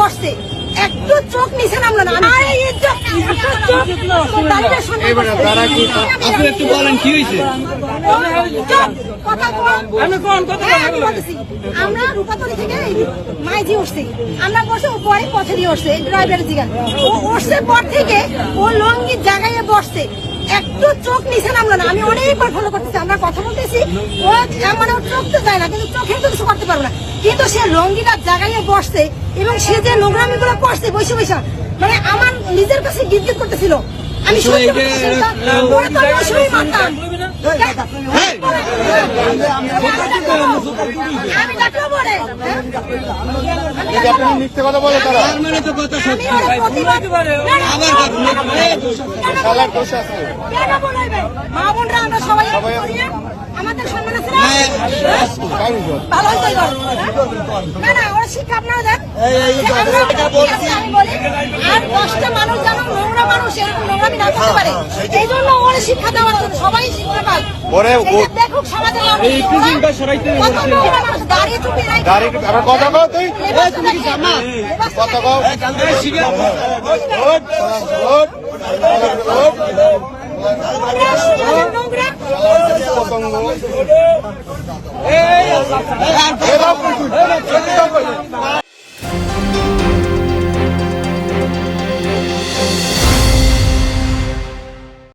বসছে। একটু চোখ নিচে নামলো না। আরে একটু চোখ দাঁড়িয়ে শুনতে এবারে তারা কি আপনি একটু বলেন কি হয়েছে? চুপ, কথা বল। আমি কোন কথা হ্যাঁ। আমরা রূপাতলি থেকে এই মাইজি উঠছি। আমরা বসে ও পরে পথে দিয়ে উঠছে ড্রাইভারের জিগান ও উঠছে পর থেকে ও লঙ্গির জায়গায় বসছে। একটু চোখ নিচে নামলো না। আমি অনেকবার ফলো করতেছি আমরা কথা বলতেছি। ও মানে ওর চোখ তো যায় না কিন্তু চোখে তো কিছু করতে পারব না। কিন্তু সে লঙ্গিটার জায়গায় বসছে এবং সে যে নোংরামি গুলো করছে বসে বসে মানে আমার নিজের কাছে গিট করতেছিল আমি সত্যি হ্যাঁ? মিথ্যে কথা বলে তারা মানে তো কথা সত্যি আবার দোষ আছে মা বোনরা আমরা সবাই না? না ওরা শিক্ষা আপনারা দেন আর দশটা মানুষ যেন নোংরা মানুষ এরকম নোংরামি না করতে পারে এই জন্য ওরা শিক্ষা দেওয়ার জন্য সবাই শিক্ষা যে দেখুক সমাজের মানুষ দাঁড়িয়ে চুপি নাই কথা কও তুই কথা কও রোড, রোড, Ei,